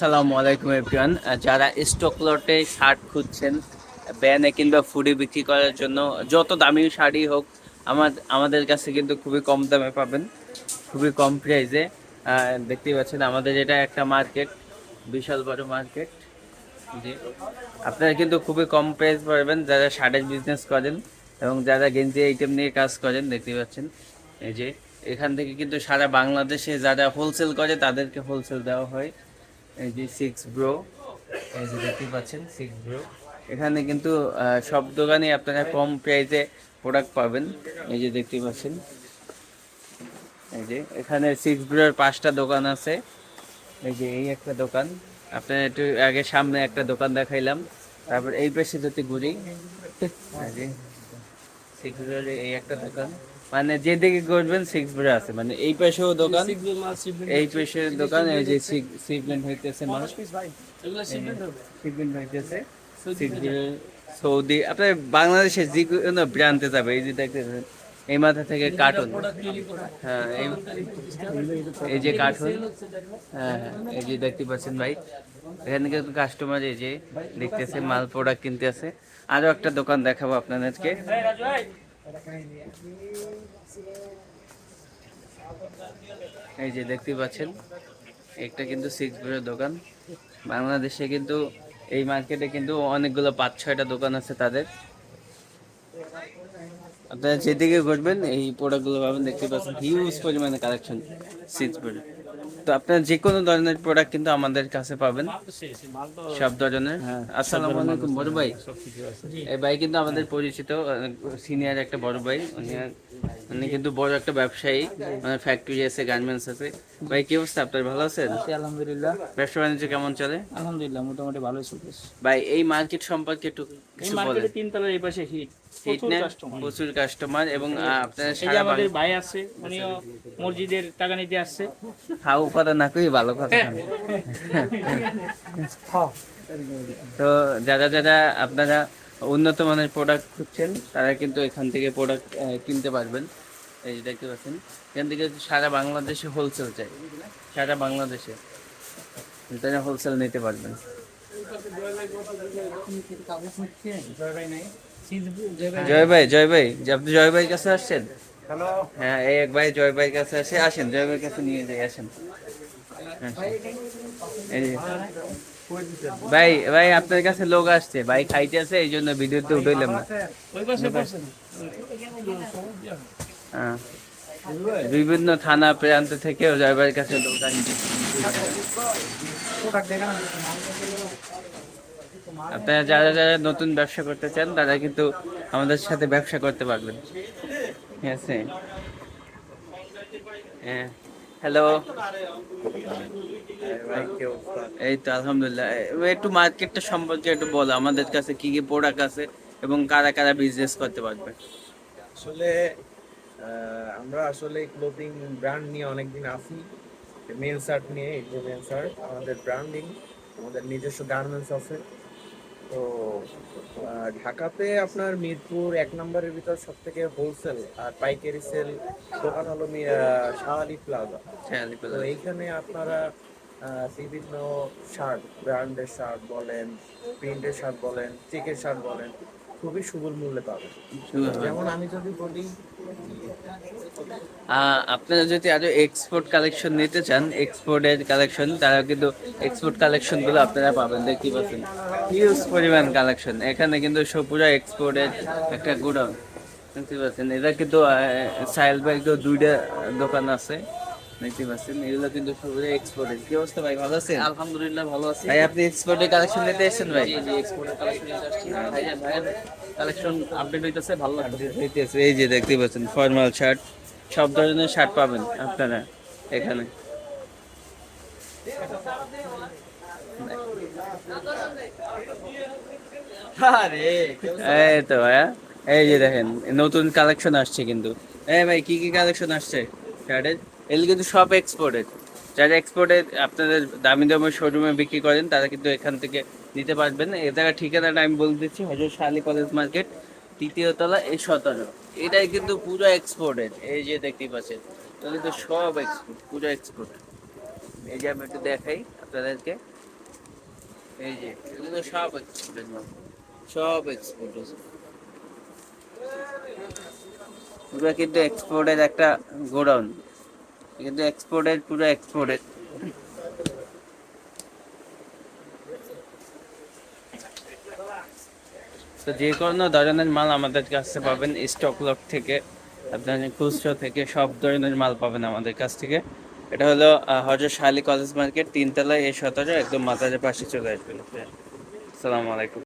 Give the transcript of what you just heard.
আসসালামু আলাইকুম এভরিওয়ান। যারা স্টক লটে শার্ট খুঁজছেন ব্যানে কিংবা ফুডে বিক্রি করার জন্য, যত দামি শাড়ি হোক, আমার, আমাদের কাছে কিন্তু খুবই কম দামে পাবেন, খুবই কম প্রাইসে দেখতেই পাচ্ছেন, আমাদের এটা একটা মার্কেট বিশাল বড় মার্কেট জি। আপনারা কিন্তু খুবই কম প্রাইস পাবেন যারা শার্টের বিজনেস করেন এবং যারা গেঞ্জি আইটেম নিয়ে কাজ করেন দেখতে পাচ্ছেন। এই যে, এখান থেকে কিন্তু সারা বাংলাদেশে যারা হোলসেল করে, তাদেরকে হোলসেল দেওয়া হয়। এই যে সিক্স ব্রো এই যে দেখতে পাচ্ছেন সিক্স ব্রো এখানে কিন্তু সব দোকানে আপনারা কম প্রাইসে প্রোডাক্ট পাবেন। এই যে দেখতে পাচ্ছেন। এই যে, এখানে সিক্স ব্রোর পাঁচটা দোকান আছে। এই যে এই একটা দোকান। আপনার একটু আগে সামনে একটা দোকান দেখাইলাম। তারপর এই পাশে যদি ঘুরি এই একটা দোকান। মানে যেদিকে ঘুরবেন সিক্স ব্রো আছে। মানে এই পাশেও দোকান এই পেশের দোকান এই যে সিগমেন্ট হইতেছে মানুষ হইতেছে। সৌদি আপনার বাংলাদেশে যে কোনো ব্র্যান্ডে যাবে এই যে দেখতেছেন এই মাথা থেকে কার্টুন হ্যাঁ এই এই যে কার্টুন হ্যাঁ হ্যাঁ, এই যে দেখতে পাচ্ছেন ভাই। এখানে কিন্তু কাস্টমার এই যে দেখতেছে মাল প্রোডাক্ট কিনতে আছে আরও একটা দোকান দেখাবো আপনাদেরকে। এই যে দেখতে পাচ্ছেন, একটা কিন্তু সিক্স বিরের দোকান। বাংলাদেশে কিন্তু এই মার্কেটে কিন্তু অনেকগুলো পাঁচ ছয়টা দোকান আছে তাদের। আপনারা যেদিকে ঘুরবেন, এই প্রোডাক্টগুলো পাবেন, দেখতে পাচ্ছেন হিউজ পরিমাণে কালেকশন সিক্স বিরের তো আপনার যে কোনো ধরনের প্রোডাক্ট কিন্তু আমাদের কাছে পাবেন। সব ধরনের। আসসালাম আলাইকুম বড় ভাই। এই ভাই কিন্তু আমাদের পরিচিত সিনিয়র একটা বড় ভাই। উনি উনি কিন্তু বড় একটা ব্যবসায়ী মানে ফ্যাক্টরি আছে গার্মেন্টস আছে। ভাই কি অবস্থা? আপনার ভালো আছেন? আলহামদুলিল্লাহ। ব্যবসা বাণিজ্য কেমন চলে? আলহামদুলিল্লাহ মোটামুটি ভালোই চলতেছে। ভাই এই মার্কেট সম্পর্কে একটু কিছু বলেন মার্কেটে তিন তলার এই পাশে হিট প্রচুর কাস্টমার এবং আপনার সারা আমাদের ভাই আছে উনিও মসজিদের টাকা নিতে আসছে। খাও কথা না কই ভালো কথা। তো যারা যারা আপনারা উন্নত মানের প্রোডাক্ট খুঁজছেন তারা কিন্তু এখান থেকে প্রোডাক্ট কিনতে পারবেন। এই যে দেখতে পাচ্ছেন এখান থেকে সারা বাংলাদেশে হোলসেল চাই সারা বাংলাদেশে। তারা হোলসেল নিতে পারবেন। জয় ভাই জয় ভাই আপনি জয় ভাইয়ের কাছে আসছেন? হ্যাঁ এই এক ভাই জয় ভাইয়ের কাছে আসে আসেন জয় ভাইয়ের কাছে নিয়ে যাই আসেন। আসেন। ভাই ভাই আপনার কাছে লোক আসছে। ভাই খাইতে আছে এই জন্য ভিডিওতে উঠাইলাম না। হ্যাঁ। বিভিন্ন থানা প্রান্ত জয় ভাইয়ের কাছে লোক আসছে। আপনারা যারা যারা নতুন ব্যবসা করতে চান তারা কিন্তু আমাদের সাথে ব্যবসা করতে পারবেন। ঠিক আছে? হ্যাঁ। হ্যালো এই তো আলহামদুলিল্লাহ একটু মার্কেটটা সম্পর্কে একটু বলো আমাদের কাছে কি কি প্রোডাক্ট আছে এবং কারা কারা বিজনেস করতে পারবে? আসলে আহ, আমরা আসলে ক্লোথিং ব্র্যান্ড নিয়ে অনেকদিন আছি। মেন শার্ট নিয়ে এই যে মেন শার্ট আমাদের ব্র্যান্ডিং আমাদের নিজস্ব গার্মেন্টস আছে। তো ঢাকাতে আপনার মিরপুর এক নম্বরের ভিতর সব থেকে হোলসেল আর পাইকারি সেল দোকান হলো শাহালি প্লাজা হ্যাঁ তো এইখানে আপনারা বিভিন্ন শার্ট ব্র্যান্ডের শার্ট বলেন প্রিন্টের শার্ট বলেন চেকের শার্ট বলেন খুবই সুবল মূল্যে পাবেন। যেমন আমি যদি বলি আপনারা যদি আরও এক্সপোর্ট কালেকশন নিতে চান এক্সপোর্টের কালেকশন তারা কিন্তু এক্সপোর্ট কালেকশনগুলো আপনারা পাবেন। দেখতে পাচ্ছেন। হিউজ পরিমাণ কালেকশন এখানে কিন্তু সব পুরো এক্সপোর্টের একটা গুডাউন দেখতে পাচ্ছেন এটা কিন্তু সাইল বাইকেও দুইটা দোকান আছে। দেখতে পাচ্ছেন এগুলো কিন্তু সবুজ এক্সপোর্টের কি অবস্থা ভাই ভালো আছেন? আলহামদুলিল্লাহ ভালো আছি। ভাই আপনি এক্সপোর্টের কালেকশন নিতে এসেছেন ভাই? জি এক্সপোর্টের কালেকশন নিতে আসছি। ভাইয়ের কালেকশন আপডেট হইতেছে ভালো লাগছে হইতেছে, এই যে দেখতে পাচ্ছেন ফর্মাল শার্ট সব ধরনের শার্ট পাবেন আপনারা এখানে। এই তো ভাইয়া। এই যে দেখেন, নতুন কালেকশন আসছে কিন্তু। এই ভাই, কি কি কালেকশন আসছে? এগুলো কিন্তু সব এক্সপোর্টেড যারা এক্সপোর্টের আপনাদের দামি দামি শোরুমে বিক্রি করেন, তারা কিন্তু এখান থেকে নিতে পারবেন। এ জায়গার ঠিকানাটা আমি বলে দিচ্ছি হজরত শালী কলেজ মার্কেট, তৃতীয় তলা এই সতেরো। এটাই কিন্তু পুরো এক্সপোর্টেড এই যে দেখতেই পাচ্ছেন এটা কিন্তু সব এক্সপোর্ট পুরো এক্সপোর্ট এই যে আমি একটু দেখাই আপনাদেরকে। এই যে সব এক্সপোর্টেড পুরো কিন্তু এক্সপোর্টের একটা গোডাউন। কিন্তু এক্সপোর্টের পুরো এক্সপোর্টেড তো যে কোনো ধরনের মাল আমাদের কাছে পাবেন স্টক লক থেকে, আপনার খুচরো থেকে, সব ধরনের মাল পাবেন আমাদের কাছ থেকে। এটা হলো হজর শাহ কলেজ মার্কেট, তিনতলায় এই সতেরো একদম মাজারের পাশে চলে আসবেন। আসসালামু আলাইকুম।